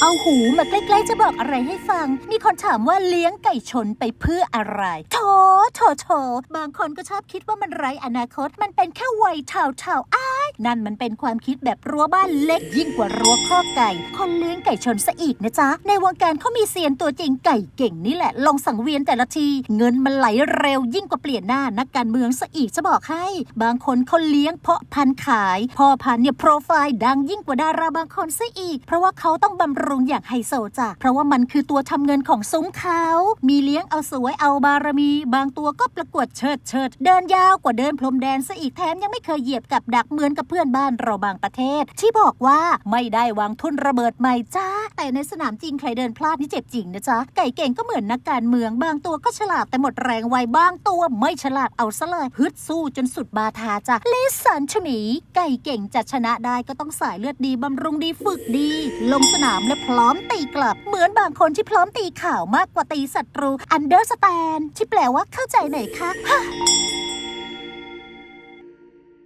เอาหูมาใกล้ๆจะบอกอะไรให้ฟัง มีคนถามว่าเลี้ยงไก่ชนไปเพื่ออะไรโถโถโถบางคนก็ชอบคิดว่ามันไร้อนาคต มันเป็นแค่วัยเท่าๆอ้า นั่นมันเป็นความคิดแบบรั้วบ้านเล็กยิ่งกว่ารั้วข้อไก่ คนเลี้ยงไก่ชนซะอีกนะจ๊ะ ในวงการเขามีเซียนตัวจริงไก่เก่งนี่แหละ ลงสังเวียนแต่ละที เงินมันไหลเร็วยิ่งกว่าเปลี่ยนหน้านักการเมืองซะอีกจะบอกให้ บางคนเขาเลี้ยงเพาะพันธุ์ขาย พ่อพันธุ์เนี่ยโปรไฟล์ดังยิ่งกว่าดาราบางคนซะอีก เพราะว่าเขาต้องบำรุงอย่างไฮโซจ้ะเพราะว่ามันคือตัวทำเงินของซุ้มเขา มีเลี้ยงเอาสวยเอาบารมี บางตัวก็ประกวดเชิดเชิดเดินยาวกว่าเดินพรมแดนซะอีกแถมยังไม่เคยเหยียบกับดักเหมือนกับเพื่อนบ้านเราบางประเทศ ที่บอกว่าไม่ได้วางทุนระเบิดใหม่จ้า แต่ในสนามจริงใครเดินพลาดนี่เจ็บจริงนะจ๊ะ ไก่เก่งก็เหมือนนักการเมืองบางตัวก็ฉลาดแต่หมดแรงไวบางตัวไม่ฉลาดเอาซะเลยฮึดสู้จนสุดบาทาจ้ะลิสันชมี ไก่เก่งจะชนะได้ก็ต้องสายเลือดดีบำรุงดีฝึกดี ลงสนามและพร้อมตีกลับ เหมือนบางคนที่พร้อมตีข่าวมากกว่าตีศัตรู understand ที่แปลว่าเข้าใจไหนคะ